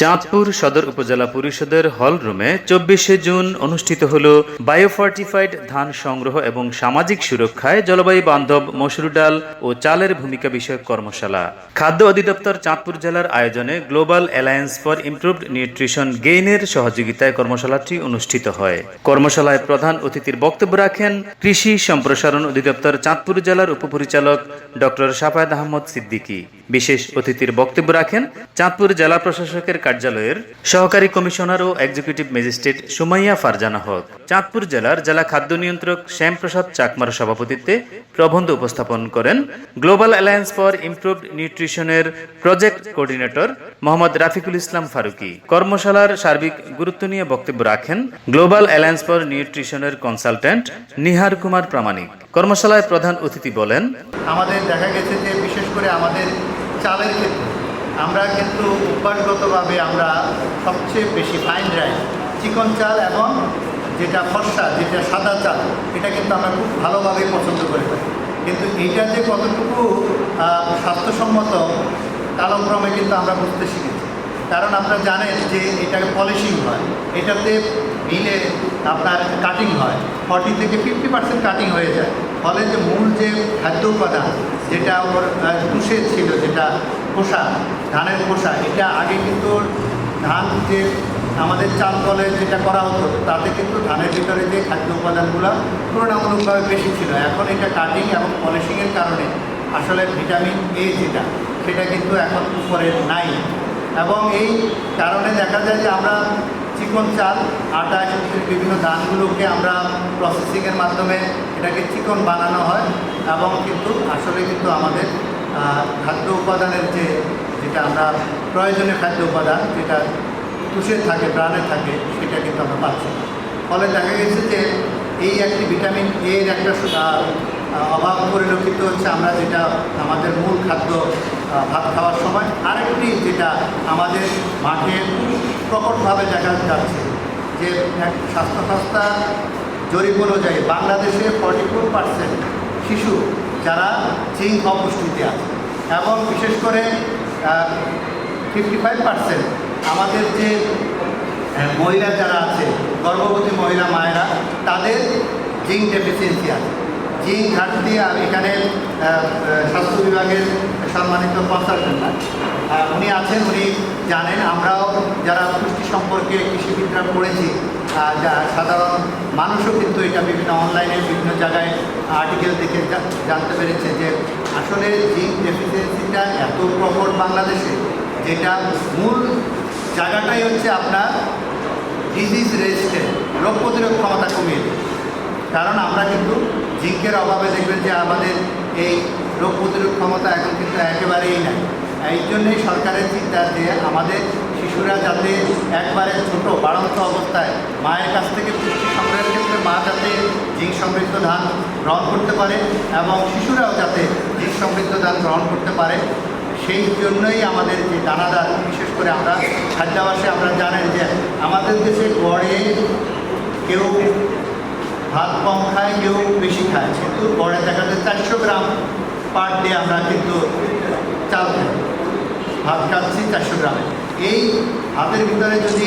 চাঁদপুর সদর উপজেলা পরিষদের হল রুমে চব্বিশে জুন অনুষ্ঠিত হল বায়োফার্টিফাইড ধান সংগ্রহ এবং সামাজিক সুরক্ষায় জলবায়ু বান্ধব মসুর ডাল ও চালের ভূমিকা বিষয়ক কর্মশালা। খাদ্য অধিদপ্তর চাঁদপুর জেলার আয়োজনে global alliance for improved nutrition গেইনের সহযোগিতায় কর্মশালাটি অনুষ্ঠিত হয়। কর্মশালায় প্রধান অতিথির বক্তব্য রাখেন কৃষি সম্প্রসারণ অধিদপ্তর চাঁদপুর জেলার উপপরিচালক ডক্টর সাফায়েদ আহমদ সিদ্দিকী। বিশেষ অতিথির বক্তব্য রাখেন চাঁদপুর জেলা প্রশাসকের কার্যালয়ের সহকারী কমিশনার ও এক্সিকিউটিভ ম্যাজিস্ট্রেট সুমাইয়া ফারজানা হক। চাঁদপুর জেলার জেলা খাদ্য নিয়ন্ত্রক শ্যামপ্রসাদ চাকমার সভাপতিত্বে প্রবন্ধ উপস্থাপন করেন গ্লোবাল অ্যালায়েন্স ফর ইমপ্রুভড নিউট্রিশনের প্রজেক্ট কোঅর্ডিনেটর মোহাম্মদ রাফিকুল ইসলাম ফারুকি। কর্মশালার সার্বিক গুরুত্ব নিয়ে বক্তব্য রাখেন গ্লোবাল অ্যালায়েন্স ফর নিউট্রিশনের কনসালট্যান্ট নিহার কুমার প্রামাণিক। কর্মশালায় প্রধান অতিথি বলেন, আমাদের দেখা গেছে যে বিশেষ করে আমাদের চালের ক্ষেত্রে। আমরা কিন্তু অভ্যাসগতভাবে আমরা সবচেয়ে বেশি ফাইন রাইস চিকন চাল এবং যেটা ফর্সা যেটা সাদা চাল, এটা কিন্তু আমরা খুব ভালোভাবে পছন্দ করে থাকি। কিন্তু এইটা যে কতটুকু স্বাস্থ্যসম্মত, কালক্রমে কিন্তু আমরা বুঝতে শিখেছি। কারণ আপনারা জানেন যে এটাকে পলিশিং হয়, এটাতে মিলে আপনার কাটিং হয়। ফর্টি থেকে ফিফটি পার্সেন্ট কাটিং হয়ে যায়। ফলে যে মূল যে খাদ্য উপাদান যেটা ওর তুষে ছিল, যেটা খোসা, ধানের খোসা, এটা আগে কিন্তু ধান যে আমাদের চাল কলে যেটা করা হতো, তাতে কিন্তু ধানের ভিতরে যে খাদ্য উপাদানগুলো তুলনামূলকভাবে বেশি ছিল। এখন এটা কাটিং এবং পলিশিংয়ের কারণে আসলে ভিটামিন এ যেটা, সেটা কিন্তু এখন উপরে নাই। এবং এই কারণে দেখা যায় যে আমরা চিকন চাল আটা এবং বিভিন্ন ধানগুলোকে আমরা প্রসেসিংয়ের মাধ্যমে এটাকে চিকন বানানো হয় এবং কিন্তু আসলে কিন্তু আমাদের খাদ্য উপাদানের যে, যেটা আমরা প্রয়োজনীয় খাদ্য উপাদান যেটা তুষে থাকে, প্রাণে থাকে, সেটা কিন্তু আমরা পাচ্ছি ফলে দেখা গেছে যে এই একটি ভিটামিন এর একটা অভাব পরিলক্ষিত হচ্ছে আমরা যেটা আমাদের মূল খাদ্য ভাত খাওয়ার সময়। আরেকটি যেটা আমাদের মাঠে প্রকটভাবে দেখা যাচ্ছে যে এক স্বাস্থ্য সংস্থা জরিপ অনুযায়ী বাংলাদেশে ফর্টি ফোর পার্সেন্ট শিশু যারা জিঙ্ক অপুষ্টিতে আছে এবং বিশেষ করে ফিফটি ফাইভ পার্সেন্ট আমাদের যে মহিলা যারা আছে, গর্ভবতী মহিলা মায়েরা, তাদের জিঙ্ক ডেফিসিয়েন্সি আছে। জিঙ্ক ঘাটতি এখানে স্বাস্থ্য বিভাগের সম্মানিত কনসালটেন্ট উনি আছেন, উনি জানেন, আমরাও যারা পুষ্টি সম্পর্কে কৃষিবিদরা পড়েছি যা সাধারণ মানুষও কিন্তু এটা বিভিন্ন অনলাইনে বিভিন্ন জায়গায় আর্টিকেল দেখে জানতে পেরেছে যে আসলে জিঙ্ক ডেফিসিয়েন্সিটা এত প্রবল বাংলাদেশে, যেটা মূল জায়গাটাই হচ্ছে আপনার ডিজিজ রেজিস্ট্যান্ট রোগ প্রতিরোধ ক্ষমতা কমিয়ে কারণ আমরা কিন্তু জিঙ্কের অভাবে দেখবেন যে আমাদের এই রোগ প্রতিরোধ ক্ষমতা এখন কিন্তু একেবারেই নাই। এই জন্যই সরকারের চিন্তা যে আমাদের শিশুরা যাতে একবারে ছোট, বাড়ন্ত অবস্থায় মায়ের কাছ থেকে পুষ্টি সংগ্রহের ক্ষেত্রে মা যাতে জিঙ্ক সমৃদ্ধ ধান গ্রহণ করতে পারে এবং শিশুরাও যাতে জিঙ্ক সমৃদ্ধ ধান গ্রহণ করতে পারে, সেই জন্যই আমাদের যে দানাদার, বিশেষ করে আমরা খাদ্যাভাসে আমরা জানেন যে আমাদের দেশে গড়ে কেউ ভাত কম খায়, কেউ বেশি খায়। কিন্তু গড়ে দেখা যায় চারশো গ্রাম পার ডে আমরা কিন্তু চাল খাই। ভাত খাচ্ছি চারশো গ্রামে। এই ভাতের ভিতরে যদি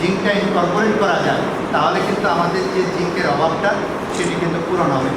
জিঙ্কটা ইনকর্পোরেট করা যায়, তাহলে কিন্তু আমাদের যে জিঙ্কের অভাবটা, সেটি কিন্তু পূরণ হবে।